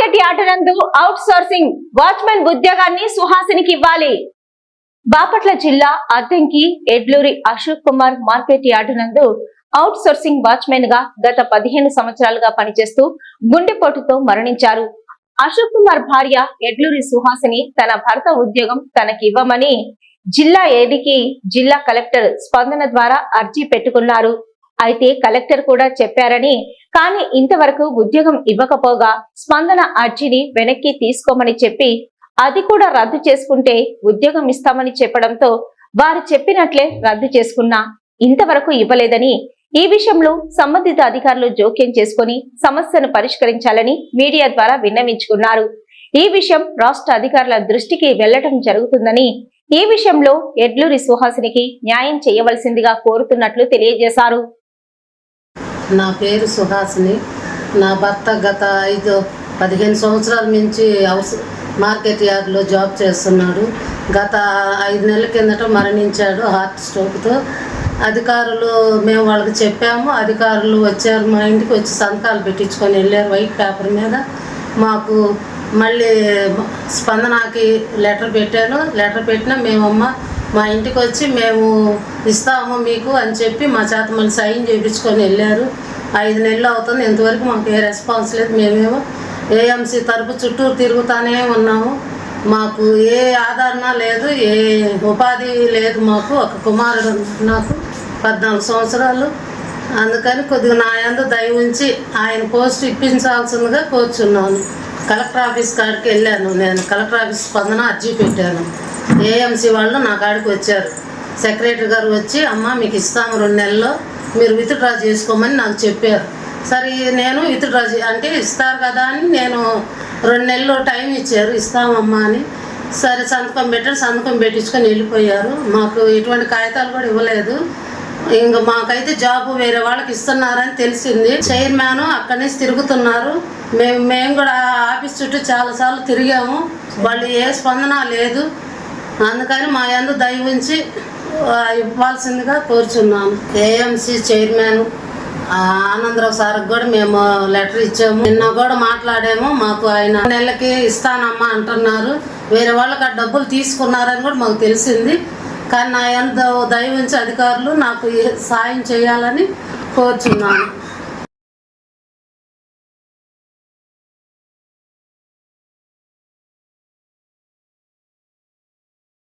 Market నందు outsourcing watchman ఉద్యోగాన్ని సుహాసినికి ఇవ్వాలి. బాపట్ల జిల్లా అద్దంకి ఎడ్లూరి అశోక్ కుమార్ మార్కెట్ యార్డ్ నందు అవుట్ సోర్సింగ్ వాచ్మెన్గా గత పదిహేను సంవత్సరాలుగా పనిచేస్తూ గుండెపోటుతో మరణించారు. అశోక్ కుమార్ భార్య ఎడ్లూరి సుహాసిని తన భర్త ఉద్యోగం తనకి ఇవ్వమని జిల్లా ఏడికి జిల్లా కలెక్టర్ స్పందన ద్వారా అర్జీ పెట్టుకున్నారు. అయితే కలెక్టర్ కూడా చెప్పారని. కానీ ఇంతవరకు ఉద్యోగం ఇవ్వకపోగా స్పందన అర్జీని వెనక్కి తీసుకోమని చెప్పి అది కూడా రద్దు చేసుకుంటే ఉద్యోగం ఇస్తామని చెప్పడంతో వారు చెప్పినట్లే రద్దు చేసుకున్నా ఇంతవరకు ఇవ్వలేదని. ఈ విషయంలో సంబంధిత అధికారులు జోక్యం చేసుకుని సమస్యను పరిష్కరించాలని మీడియా ద్వారా విన్నవించుకున్నారు. ఈ విషయం రాష్ట్ర అధికారుల దృష్టికి వెళ్ళటం జరుగుతుందని ఈ విషయంలో ఎడ్లూరి సుహాసినికి న్యాయం చేయవలసిందిగా కోరుతున్నట్లు తెలియజేశారు. నా పేరు సుహాసిని. నా భర్త గత ఐదు పదిహేను సంవత్సరాల నుంచి హౌస్ మార్కెట్ యార్డ్లో జాబ్ చేస్తున్నాడు. గత ఐదు నెలల కిందట మరణించాడు హార్ట్ స్ట్రోక్తో. అధికారులు మేము వాళ్ళకి చెప్పాము. అధికారులు వచ్చారు మా ఇంటికి వచ్చి సంతకాలు పెట్టించుకొని వెళ్ళారు వైట్ పేపర్ మీద. మాకు మళ్ళీ స్పందనకి లెటర్ పెట్టాను లెటర్ పెట్టినా మేమమ్మ మా ఇంటికి వచ్చి మేము ఇస్తాము మీకు అని చెప్పి మా చేత మళ్ళీ సైన్ చేయించుకొని వెళ్ళారు. ఐదు నెలలు అవుతుంది ఇంతవరకు మాకు ఏ రెస్పాన్స్ లేదు మేమేమో ఏఎంసీ తరపు చుట్టూరు తిరుగుతానే ఉన్నాము. మాకు ఏ ఆదరణ లేదు ఏ ఉపాధి లేదు మాకు ఒక కుమారుడు నాకు పద్నాలుగు సంవత్సరాలు. అందుకని కొద్దిగా నా యందు దయ ఉంచి ఆయన పోస్ట్ ఇప్పించాల్సిందిగా కోరుచున్నాను. కలెక్టర్ ఆఫీస్ కాడికి వెళ్ళాను నేను కలెక్టర్ ఆఫీస్ స్పందన అర్జీ పెట్టాను. ఏఎంసీ వాళ్ళు నా కాడికి వచ్చారు. సెక్రటరీ గారు వచ్చి అమ్మ మీకు ఇస్తాము రెండు నెలల్లో. మీరు విత్డ్రా చేసుకోమని నాకు చెప్పారు. సరే నేను విత్డ్రా డ్రా అంటే ఇస్తారు కదా అని నేను రెండు నెలలు టైం ఇచ్చారు. ఇస్తామమ్మా అని. సరే సంతకం పెట్టారు. సంతకం పెట్టించుకొని వెళ్ళిపోయారు. మాకు ఎటువంటి కాగితాలు కూడా ఇవ్వలేదు. ఇంకా మాకైతే జాబ్ వేరే వాళ్ళకి ఇస్తున్నారని తెలిసింది. చైర్మన్ అక్కడి నుంచి తిరుగుతున్నారు. మేము మేము కూడా ఆఫీస్ చుట్టూ చాలాసార్లు తిరిగాము. వాళ్ళు ఏ స్పందన లేదు. అందుకని మా యందు దయవించి ఇవ్వాల్సిందిగా కోరుచున్నాను. ఏఎంసీ చైర్మన్ ఆనందరావు సార్కి కూడా మేము లెటర్ ఇచ్చాము. నిన్న కూడా మాట్లాడాము మాకు ఆయన నెలకి ఇస్తానమ్మా అంటున్నారు. వేరే వాళ్ళకి ఆ డబ్బులు తీసుకున్నారని కూడా మాకు తెలిసింది. కానీ నా ఎంత దయవించి అధికారులు నాకు సాయం చేయాలని కోరుచున్నాను.